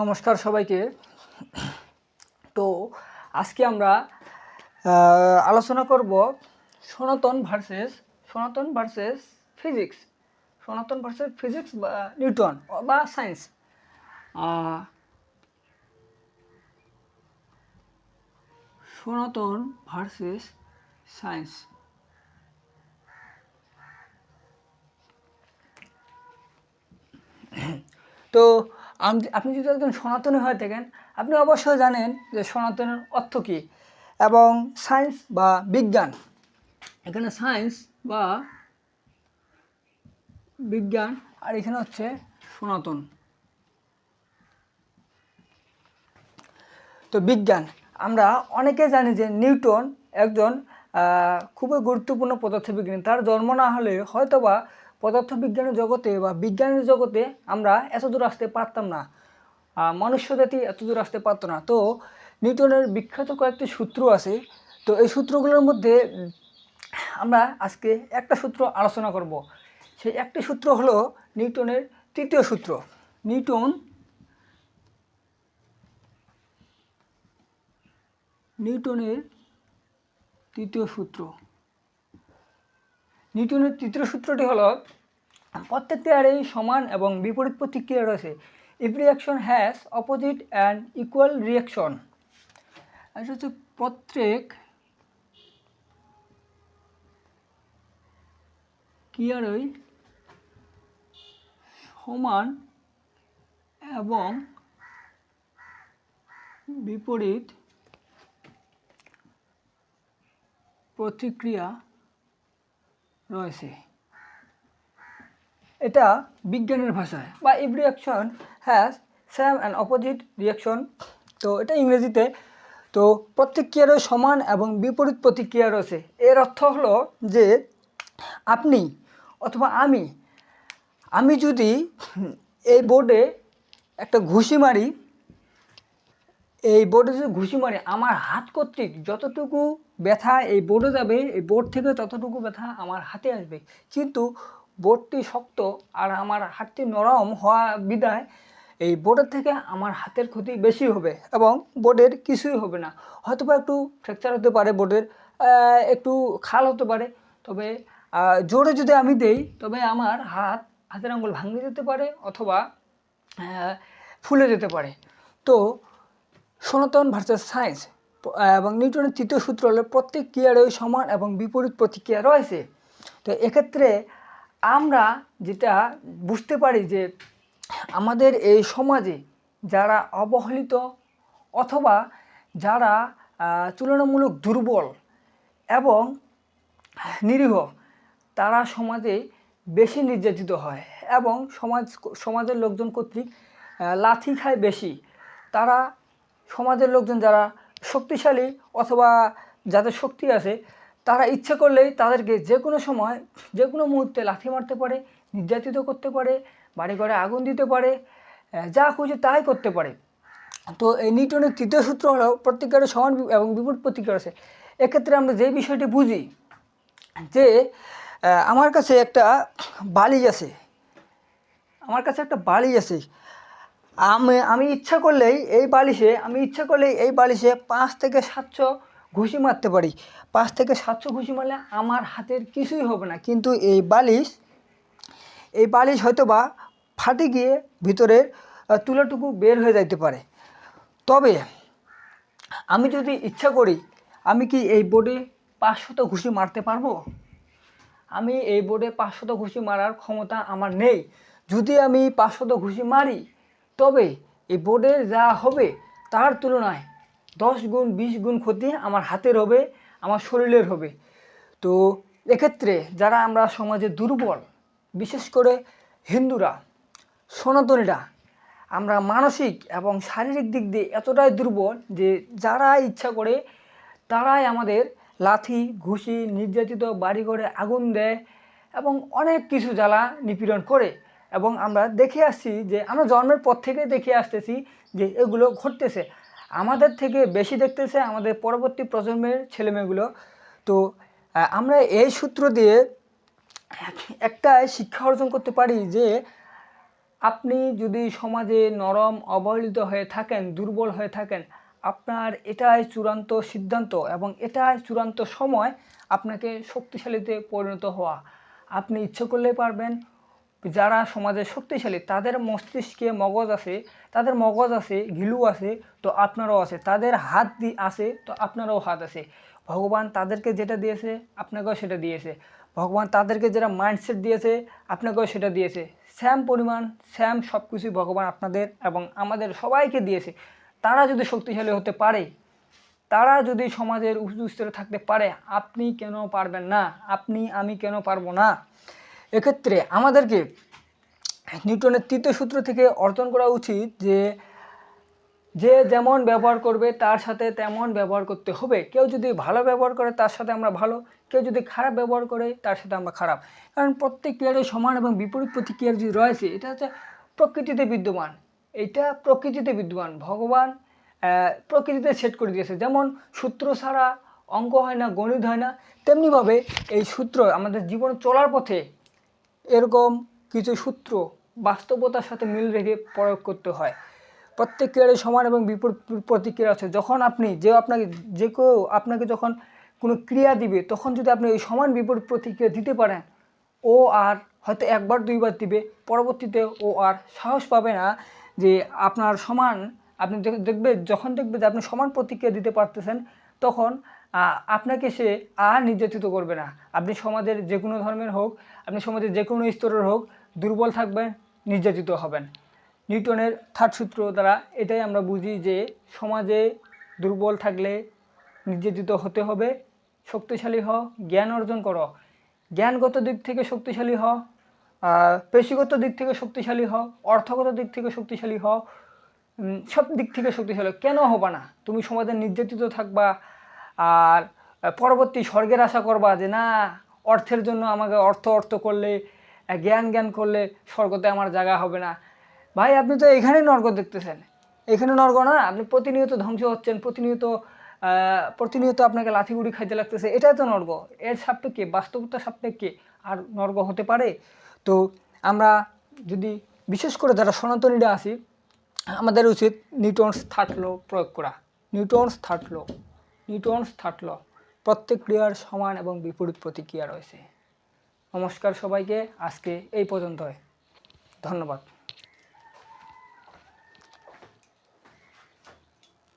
নমস্কার সবাইকে। তো আজকে আমরা আলোচনা করব Sanatan versus Sanatan versus physics Sanatan versus physics বা নিউটন বা সায়েন্স সনাতন ভার্সেস সায়েন্স তো আপনি যদি একজন সনাতনী হয়ে থাকেন, আপনি অবশ্যই জানেন যে সনাতনের অর্থ কী এবং সায়েন্স বা বিজ্ঞান। এখানে সায়েন্স বা বিজ্ঞান আর এখানে হচ্ছে সনাতন। তো বিজ্ঞান, আমরা অনেকে জানি যে নিউটন একজন খুবই গুরুত্বপূর্ণ পদার্থবিজ্ঞানী। তার জন্ম না হলে হয়তোবা পদার্থবিজ্ঞানের জগতে বা বিজ্ঞানের জগতে আমরা এত দূর আসতে পারতাম না। মনুষ্য জাতি এত দূর আসতে পারতো না। তো নিউটনের বিখ্যাত কয়েকটি সূত্র আছে। তো এই সূত্রগুলোর মধ্যে আমরা আজকে একটা সূত্র আলোচনা করব। সেই একটি সূত্র হলো নিউটনের তৃতীয় সূত্র। নিউটন নিউটনের তৃতীয় সূত্র। নিউটনের তৃতীয় সূত্রটি হলো প্রত্যেকটি আরেই সমান এবং বিপরীত প্রতিক্রিয়া রয়েছে। Every action has opposite and equal reaction এটা হচ্ছে প্রত্যেক ক্রিয়ারই সমান এবং বিপরীত প্রতিক্রিয়া রয়েছে। এটা বিজ্ঞানের ভাষায়। বা every action has same and opposite reaction তো এটা ইংরেজিতে। তো প্রতিক্রিয়ারও সমান এবং বিপরীত প্রতিক্রিয়া রয়েছে। এর অর্থ হলো যে আপনি অথবা আমি আমি যদি এই বোর্ডে একটা ঘুষি মারি এই বোর্ডে যদি ঘুষি মারে, আমার হাত কর্তৃক যতটুকু ব্যথা এই বোর্ডে যাবে, এই বোর্ড থেকে ততটুকু ব্যথা আমার হাতে আসবে। কিন্তু বোর্ডটি শক্ত আর আমার হাতটি নরম হওয়া বিদায় এই বোর্ডের থেকে আমার হাতের ক্ষতি বেশি হবে এবং বোর্ডের কিছুই হবে না। হয়তো বা একটু ফ্র্যাকচার হতে পারে বোর্ডের একটু খাল হতে পারে, তবে জোরে যদি আমি দেই, তবে আমার হাত হাতের আঙ্গুল ভাঙে যেতে পারে অথবা ফুলে যেতে পারে। তো সনাতন ভার্সেস সায়েন্স এবং নিউটনের তৃতীয় সূত্র হলো প্রত্যেক ক্রিয়ারই সমান এবং বিপরীত প্রতিক্রিয়া রয়েছে। তো এক্ষেত্রে আমরা যেটা বুঝতে পারি যে আমাদের এই সমাজে যারা অবহেলিত অথবা যারা তুলনামূলক দুর্বল এবং নিরীহ, তারা সমাজে বেশি নির্যাতিত হয় এবং সমাজ, সমাজের লোকজন কর্তৃক লাথি খায় বেশি। তারা সমাজের লোকজন যারা শক্তিশালী অথবা যাদের শক্তি আছে, তারা ইচ্ছে করলেই তাদেরকে যে কোনো সময়, যে কোনো মুহূর্তে লাথি মারতে পারে, নির্যাতিত করতে পারে বাড়ি ঘরে আগুন দিতে পারে যা খুশি তাই করতে পারে। তো এই নিউটনের তৃতীয় সূত্র হলো প্রত্যেকের সমান এবং বিপরীত প্রতিক্রিয়া আছে। এক্ষেত্রে আমরা যে বিষয়টি বুঝি, যে আমার কাছে একটা বালিশ আছে। আমার কাছে একটা বালিশ আছে। আমি আমি ইচ্ছা করলেই এই বালিশে, আমি ইচ্ছা করলেই এই বালিশে পাঁচ থেকে সাতশো ঘুষি মারতে পারি। পাঁচ থেকে সাতশো ঘুষি মারলে আমার হাতের কিছুই হবে না। কিন্তু এই বালিশ এই বালিশ হয়তো বা ফাটে গিয়ে ভিতরের তুলাটুকু বের হয়ে যাইতে পারে। তবে আমি যদি ইচ্ছা করি, আমি কি এই বোর্ডে পাঁচশত ঘুষি মারতে পারব? আমি এই বোর্ডে পাঁচশত ঘুষি মারার ক্ষমতা আমার নেই। যদি আমি পাঁচশত ঘুষি মারি তবে এই বোর্ডের যা হবে তার তুলনায় দশ গুণ, বিশ গুণ ক্ষতি আমার হাতের হবে, আমার শরীরের হবে। তো এক্ষেত্রে যারা আমরা সমাজে দুর্বল, বিশেষ করে হিন্দুরা, সনাতনীরা, আমরা মানসিক এবং শারীরিক দিক দিয়ে এতটাই দুর্বল যে যারা ইচ্ছা করে তারাই আমাদের লাথি, ঘুষি, নির্যাতিত বাড়িঘরে আগুন দেয় এবং অনেক কিছু জ্বালা নিপীড়ন করে। এবং আমরা দেখে আসছি যে, আমরা জন্মের পর থেকে দেখে আসতেছি যে, এগুলো ঘটতেছে। আমাদের থেকে বেশি দেখতেছে আমাদের পরবর্তী প্রজন্মের ছেলেমেয়েগুলো। তো আমরা এই সূত্র দিয়ে একটাই শিক্ষা অর্জন করতে পারি যে, আপনি যদি সমাজে নরম, অবহেলিত হয়ে থাকেন, দুর্বল হয়ে থাকেন, আপনার এটাই চূড়ান্ত সিদ্ধান্ত এবং এটাই চূড়ান্ত সময় আপনাকে শক্তিশালীতে পরিণত হওয়া। আপনি ইচ্ছে করলে পারবেন যারা সমাজে শক্তিশালী, তাদের মস্তিষ্কে মগজ আছে, তাদের মগজ আছে, ঘিলু আছে, তো আপনারাও আছে। তাদের হাত দি আছে, তো আপনারও হাত আছে। ভগবান তাদেরকে যেটা দিয়েছে, আপনাকেও সেটা দিয়েছে। ভগবান তাদেরকে যেটা মাইন্ডসেট দিয়েছে, আপনাকেও সেটা দিয়েছে। স্যাম পরিমাণ স্যাম সব কিছুই ভগবান আপনাদের এবং আমাদের সবাইকে দিয়েছে। তারা যদি শক্তিশালী হতে পারে, তারা যদি সমাজের উঁচু স্তরে থাকতে পারে, আপনি কেন পারবেন না? আপনি, আমি কেন পারব না? এক্ষেত্রে আমাদেরকে নিউটনের তৃতীয় সূত্র থেকে অর্জন করা উচিত যে যে যেমন ব্যবহার করবে, তার সাথে তেমন ব্যবহার করতে হবে। কেউ যদি ভালো ব্যবহার করে, তার সাথে আমরা ভালো। কেউ যদি খারাপ ব্যবহার করে, তার সাথে আমরা খারাপ। কারণ প্রত্যেক ক্রিয়ারই সমান এবং বিপরীত প্রতিক্রিয়া যে রয়েছে, এটা হচ্ছে প্রকৃতিতে বিদ্যমান। এটা প্রকৃতিতে বিদ্যমান। ভগবান প্রকৃতিতে সেট করে দিয়েছে। যেমন সূত্র ছাড়া অঙ্ক হয় না, গণিত হয় না, তেমনিভাবে এই সূত্র আমাদের জীবন চলার পথে এরকম কিছু সূত্র বাস্তবতার সাথে মিল রেখে প্রয়োগ করতে হয়। প্রত্যেক ক্রিয়ারই সমান এবং বিপরীত প্রতিক্রিয়া আছে। যখন আপনি যে আপনাকে, যে কেউ আপনাকে যখন কোনো ক্রিয়া দিবে, তখন যদি আপনি এই সমান বিপরীত প্রতিক্রিয়া দিতে পারেন, ও আর হয়তো একবার, দুইবার দিবে। পরবর্তীতে ও আর সাহস পাবে না যে আপনার সমান, আপনি দেখবে, যখন দেখবে যে আপনি সমান প্রতিক্রিয়া দিতে পারতেছেন তখন আপনাকে সে আর নির্যাতিত করবে না। আপনি সমাজের যে কোনো ধর্মের হোক, আপনি সমাজের যে কোনো স্তরের হোক, দুর্বল থাকবেন, নির্যাতিত হবেন। নিউটনের থার্ড সূত্র দ্বারা এটাই আমরা বুঝি যে, সমাজে দুর্বল থাকলে নির্যাতিত হতে হবে, শক্তিশালী হও, জ্ঞান অর্জন করো। জ্ঞানগত দিক থেকে শক্তিশালী হও পেশিগত দিক থেকে শক্তিশালী হও, অর্থগত দিক থেকে শক্তিশালী হও সব দিক থেকে শক্তিশালী। কেন হবা না? তুমি সমাজে নির্যাতিত থাকবা আর পরবর্তী স্বর্গের আশা করবা যে না, অর্থের জন্য আমাকে অর্থ অর্থ করলে জ্ঞান জ্ঞান করলে স্বর্গতে আমার জায়গা হবে না। ভাই, আপনি তো এখানে নর্গ দেখতেছেন। এখানে নর্গ না, আপনি প্রতিনিয়ত ধ্বংস হচ্ছেন, প্রতিনিয়ত প্রতিনিয়ত আপনাকে লাঠিগুড়ি খাইতে লাগতেছে। এটাই তো নর্গ এর সাপেক্ষে বাস্তবতার সাপেক্ষে আর নর্গ হতে পারে? তো আমরা যদি বিশেষ করে যারা সনাতনীরা আছি, আমাদের উচিত নিউটনস থার্ড ল প্রয়োগ করা। Newton's third law. Newton's third law প্রত্যেক ক্রিয়ার সমান এবং বিপরীত প্রতিক্রিয়া রয়েছে। নমস্কার সবাইকে, আজকে এই পর্যন্তই। ধন্যবাদ।